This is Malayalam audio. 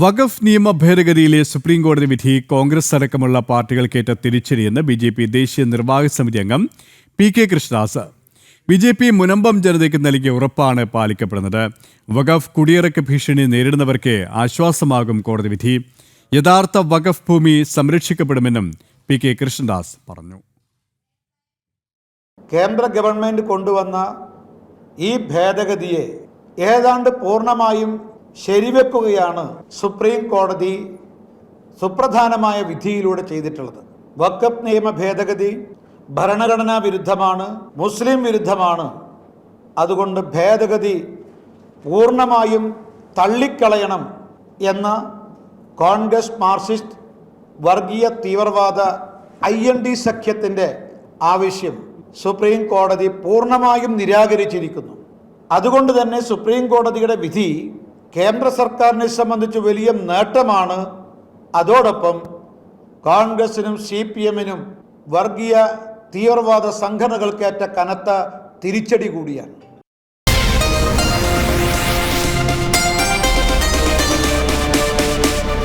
വഖഫ് നിയമ ഭേദഗതിയിലെ സുപ്രീം കോടതി വിധി കോൺഗ്രസ് അടക്കമുള്ള പാർട്ടികൾക്കേറ്റ തിരിച്ചടിയെന്ന് ബി ജെ പി ദേശീയ നിർവാഹക സമിതി അംഗം P K Krishnadas. B J P Munambam ജനതയ്ക്ക് നൽകിയ ഉറപ്പാണ് പാലിക്കപ്പെടുന്നത്. വഖഫ് കുടിയിറക്ക ഭീഷണി നേരിടുന്നവർക്ക് ആശ്വാസമാകും കോടതി വിധി. യഥാർത്ഥ വഖഫ് ഭൂമി സംരക്ഷിക്കപ്പെടുമെന്നും പി കെ കൃഷ്ണദാസ് പറഞ്ഞു. കേന്ദ്ര ഗവൺമെന്റ് കൊണ്ടുവന്ന ഈ ഭേദഗതിയെ ഏതാണ്ട് പൂർണമായും ശരിവെക്കുകയാണ് സുപ്രീം കോടതി സുപ്രധാനമായ വിധിയിലൂടെ ചെയ്തിട്ടുള്ളത്. വക്കപ്പ് നിയമ ഭേദഗതി ഭരണഘടനാ വിരുദ്ധമാണ് മുസ്ലിം വിരുദ്ധമാണ്. അതുകൊണ്ട് ഭേദഗതി പൂർണമായും തള്ളിക്കളയണം എന്ന കോൺഗ്രസ് മാർക്സിസ്റ്റ് വർഗീയ തീവ്രവാദ ഐ എൻ ഡി സഖ്യത്തിന്റെ ആവശ്യം സുപ്രീം കോടതി പൂർണമായും നിരാകരിച്ചിരിക്കുന്നു. അതുകൊണ്ട് തന്നെ സുപ്രീം കോടതിയുടെ വിധി കേന്ദ്ര സർക്കാരിനെ സംബന്ധിച്ച് വലിയ നേട്ടമാണ്. അതോടൊപ്പം കോൺഗ്രസിനും സി പി എമ്മിനും വർഗീയ തീവ്രവാദ സംഘടനകൾക്കേറ്റ കനത്ത തിരിച്ചടി കൂടിയാണ്.